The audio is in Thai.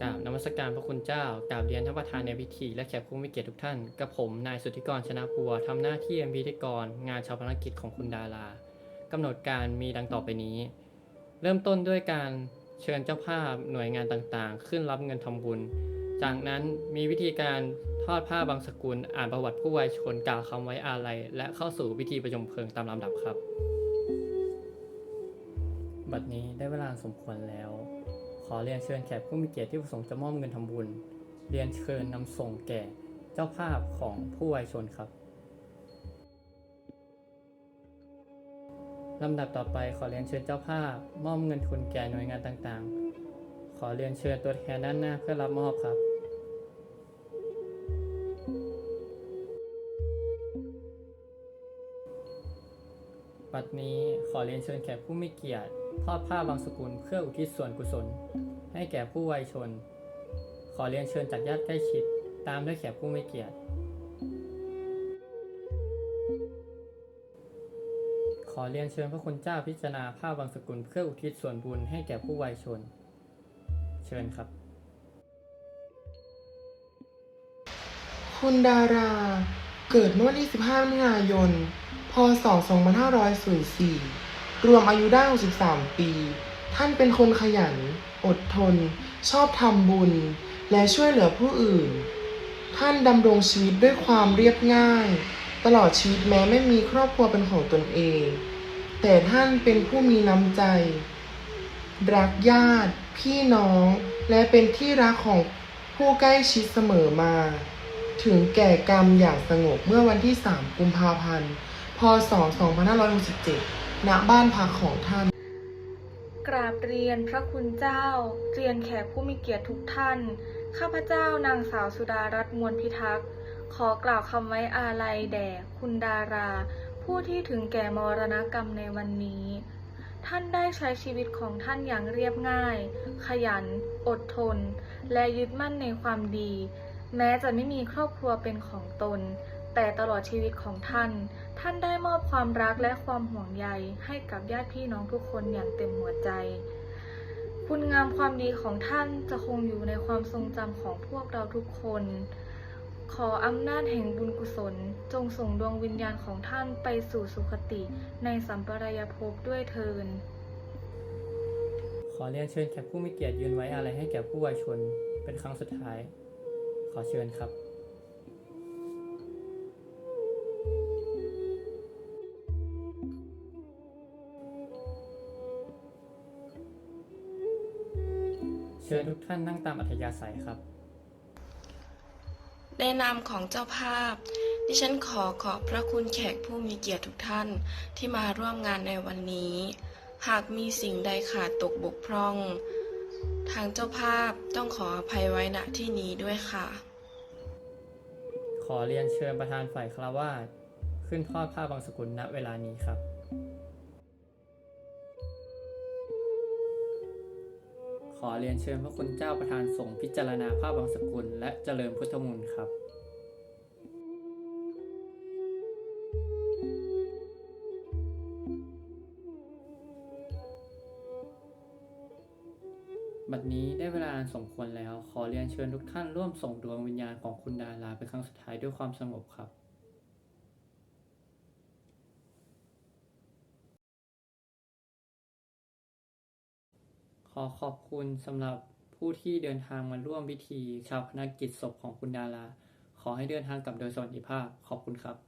กราบนมัสการพระคุณเจ้ากราบเรียนท่านประธานในพิธี และแขกผู้มีเกียรติทุกท่าน กับผม นายสุทธิกรชนะปัวทำหน้าที่เป็นพิธีกร งานชาวพนักกิจของคุณดารากำหนดการมีดังต่อไปนี้ เริ่มต้นด้วยการเชิญเจ้าภาพหน่วยงานต่างๆ ขึ้นรับเงินทำบุญ จากนั้นมีวิธีการทอดผ้าบางสกุล อ่านประวัติผู้วายชนกล่าวคำไว้อาลัย และเข้าสู่พิธีประชุมเพลิงตามลำดับครับ บัดนี้ได้เวลาสมควรแล้ว ขอเรียนเชิญแขกผู้มีเกียรติที่ประสงค์จะมอบเงินทำบุญ เรียนเชิญนำส่งแก่เจ้าภาพของผู้วายชนครับลำดับต่อไปขอเรียนเชิญเจ้าภาพ มอบเงินทุนแก่หน่วยงานต่างๆ ขอเรียนเชิญตัวแทนด้านหน้าเพื่อรับมอบครับบัดนี้ขอเรียนเชิญแขกผู้มีเกียรติ ทอดผ้าบางสกุลเพื่ออุทิศส่วนกุศล ให้แก่ผู้วัยชน ขอเรียนเชิญจากญาติใกล้ชิด ตามด้วยแขกผู้ไมีเกียรติ ขอเรียนเชิญพระคุณเจ้าพิจารณาผ้าบางสกุลเพื่ออุทิศส่วนบุญให้แก่ผู้วัยชน เชิญครับ คุณดารา เกิดเมื่อวันที่ 15มิถุนายน พศ 2504 รวมอายุได้63ปี ท่านเป็นคนขยัน อดทน ชอบทำบุญ และช่วยเหลือผู้อื่น ท่านดำรงชีวิตด้วยความเรียบง่าย ตลอดชีวิตแม้ไม่มีครอบครัวเป็นของตนเอง แต่ท่านเป็นผู้มีน้ำใจ รักญาติ พี่น้อง และเป็นที่รักของผู้ใกล้ชิดเสมอมา ถึงแก่กรรมอย่างสงบเมื่อวันที่ 3 กุมภาพันธ์ พศ 2567 ณบ้านพักของท่าน กราบเรียนพระคุณเจ้า เรียนแขกผู้มีเกียรติทุกท่าน ข้าพเจ้านางสาวสุดารัตน์มวลพิทักษ์ ขอกล่าวคำไว้อาลัยแด่คุณดารา ผู้ที่ถึงแก่มรณกรรมในวันนี้ ท่านได้ใช้ชีวิตของท่านอย่างเรียบง่าย ขยัน อดทน และยึดมั่นในความดี แม้จะไม่มีครอบครัวเป็นของตน แต่ตลอดชีวิตของท่าน ท่านได้มอบความรักและความห่วงใยให้กับญาติพี่น้องทุกคนอย่างเต็มหัวใจ คุณงามความดีของท่านจะคงอยู่ในความทรงจำของพวกเราทุกคน ขออำนาจแห่งบุญกุศล จงส่งดวงวิญญาณของท่านไปสู่สุคติในสัมปรายภพด้วยเทิน ขอเรียนเชิญแขกผู้มีเกียรติยืนไว้อะไรให้แก่ผู้วัยชน เป็นครั้งสุดท้าย ขอเชิญครับ เชิญทุกท่านนั่งตามอัธยาศัยครับ ในนามของเจ้าภาพ ดิฉันขอขอบพระคุณแขกผู้มีเกียรติทุกท่านที่มาร่วมงานในวันนี้ หากมีสิ่งใดขาดตกบกพร่อง ทางเจ้าภาพต้องขออภัยไว้ณที่นี้ด้วยค่ะ ขอเรียนเชิญประธานฝ่ายคารวาสขึ้นทอดผ้าบางสกุลณเวลานี้ครับ ขอเรียนเชิญพระคุณเจ้าประธานสงฆ์พิจารณาผ้าบางสกุล และเจริญพุทธมนต์ครับบัดนี้ได้เวลาอันสมควรแล้ว ขอเรียนเชิญทุกท่านร่วมส่งดวงวิญญาณของคุณดาราเป็นครั้งสุดท้ายด้วยความสงบครับ อขอบคุณสำหรับผู้ที่เดินทางมาร่วมพิธีชาวพนักกิจศพของคุณดารา ขอให้เดินทางกลับโดยสวัสดิภาพ ขอบคุณครับ